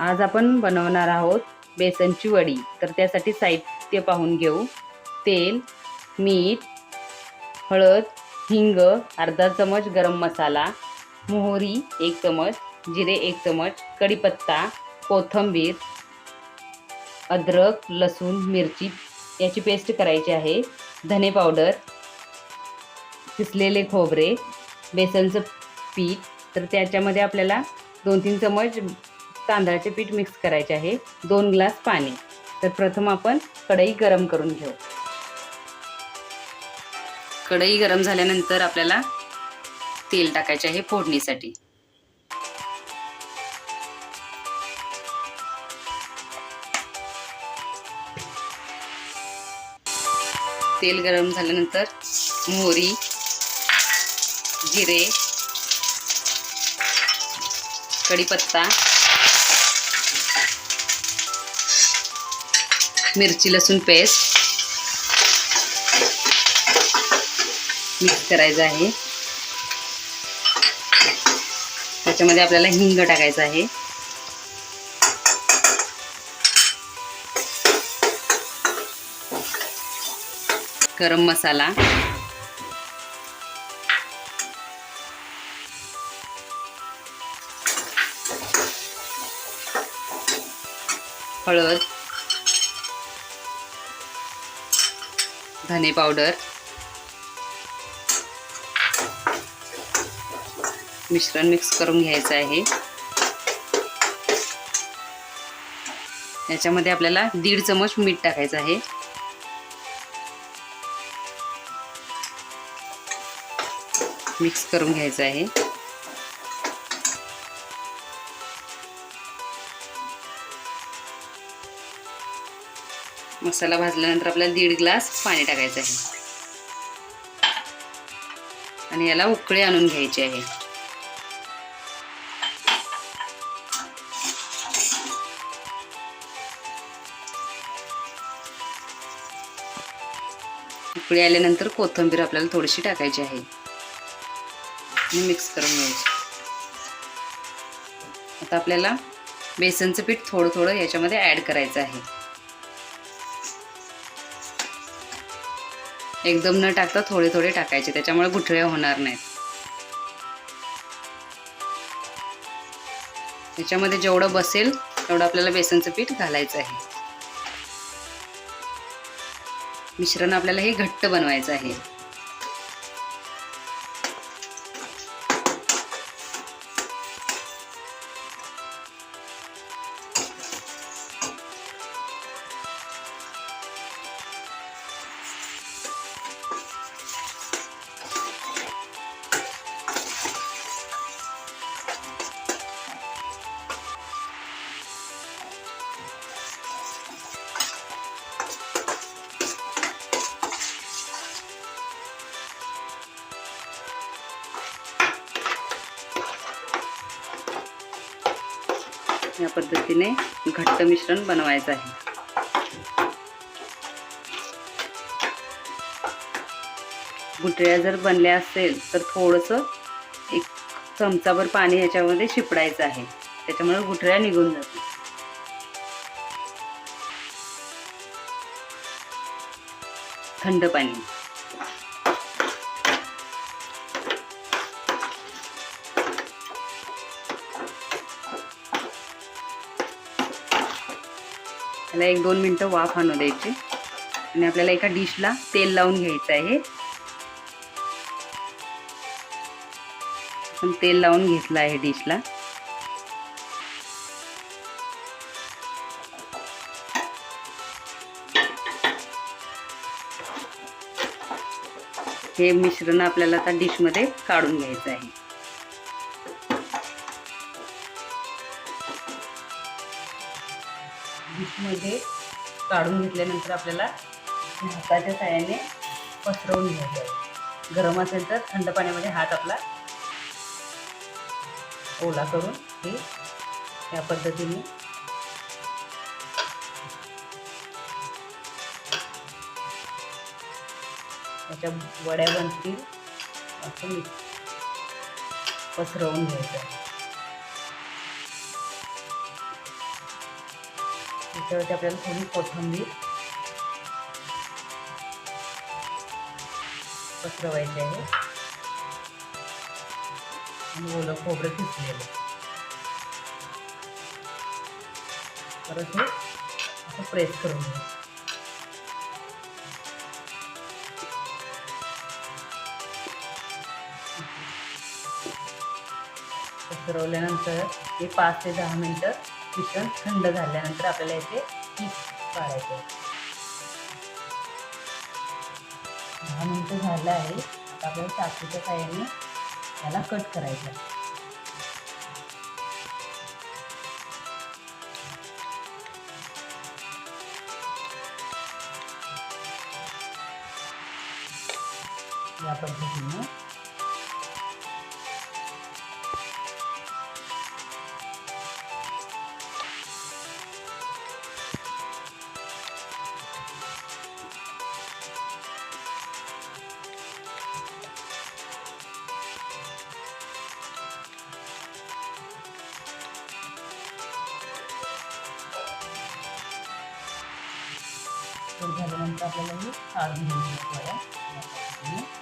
आज आपण बनवणार आहोत बेसनची वडी. तर त्यासाठी साहित्य पाहून घेऊ. तेल मीठ हळद हिंग अर्धा चमच गरम मसाला मोहरी एक चमच जिरे एक चमच कढीपत्ता कोथिंबीर अद्रक लसूण मिरची याची पेस्ट करायची आहे. धने पावडर किसलेले खोबरे बेसनचं पीठ. तर त्याच्यामध्ये आपल्याला दोन तीन चमच तांदळाचे पीठ मिक्स करायचे आहे. दोन ग्लास पाणी. तर प्रथम आपण कढई गरम करून घेऊ. कढई गरम झाल्यानंतर आपल्याला तेल टाकायचे आहे फोडणीसाठी. तेल गरम झाल्यानंतर मोहरी जिरे कढीपत्ता मिरची लसूण पेस्ट मिक्स करायचं आहे. त्याच्यामध्ये आपल्याला हिंग टाकायचं आहे. गरम मसाला. हळद. धने पावडर मिश्रण मिक्स करून घ्यायचं आहे. याच्यामध्ये आपल्याला दीड चमच मीठ टाकायचं आहे. मिक्स करून घ्यायचं आहे. मसाला भाजल्यानंतर आपल्याला दीड ग्लास पाणी टाकायचं आहे. आणि याला उकळी आणून घ्यायची आहे. उकळी आल्यानंतर कोथिंबीर आपल्याला थोडीशी टाकायची आहे. आणि मिक्स करून घ्यायची. आता आपल्याला बेसनचं पीठ थोडं थोडं याच्यामध्ये ॲड करायचं आहे. एकदम न टाकता थोडे थोडे टाकायचे त्याच्यामुळे गुठळ्या होणार नाहीत. त्याच्यामध्ये जेवढं बसेल तेवढं आपल्याला बेसनचं पीठ घालायचं आहे. मिश्रण आपल्याला हे घट्ट बनवायचं आहे. या पद्धतीने घट्ट मिश्रण बनवायचं आहे. गुटळ्या जर बनल्या असेल तर थोडंसं एक चमचाभर पाणी ह्याच्यामध्ये शिपडायचं आहे. त्याच्यामुळे गुठळ्या निघून जातात थंड पाणी. त्याला एक दोन मिनटं वाफ आणू द्यायची. आणि आपल्याला एका डिशला तेल लावून घ्यायचं आहे. आपण तेल लावून घेतलं आहे डिशला. हे मिश्रण आपल्याला आता डिशमध्ये काढून घ्यायचं आहे. डिशमध्ये काढून घेतल्यानंतर आपल्याला हाताच्या साह्याने पसरवून घ्यायचं आहे. गरम असेल तर थंड पाण्यामध्ये हात आपला ओला करून हे या पद्धतीने त्याच्या वड्या बनतील असं मी पसरवून घ्यायचं आहे. त्याच्यावरती आपल्याला थोडी कोथंबीर पसरवायची आहे. आणि ओलं खोबरं किसलेलं परत हे असं प्रेस करून घ्यायचं पसरवल्यानंतर हे पाच ते दहा मिनटं मिश्रण थंड झाल्यानंतर आपल्याला इथे पीठ काढायचं आहे दहा मिनटं झालं आहे आता आपल्याला चाकूच्या साह्याने त्याला कट करायचं आहे. या पद्धतीने कट झाल्यानंतर आपल्याला हे काढून घ्यायची आहे थोड्या या पद्धतीने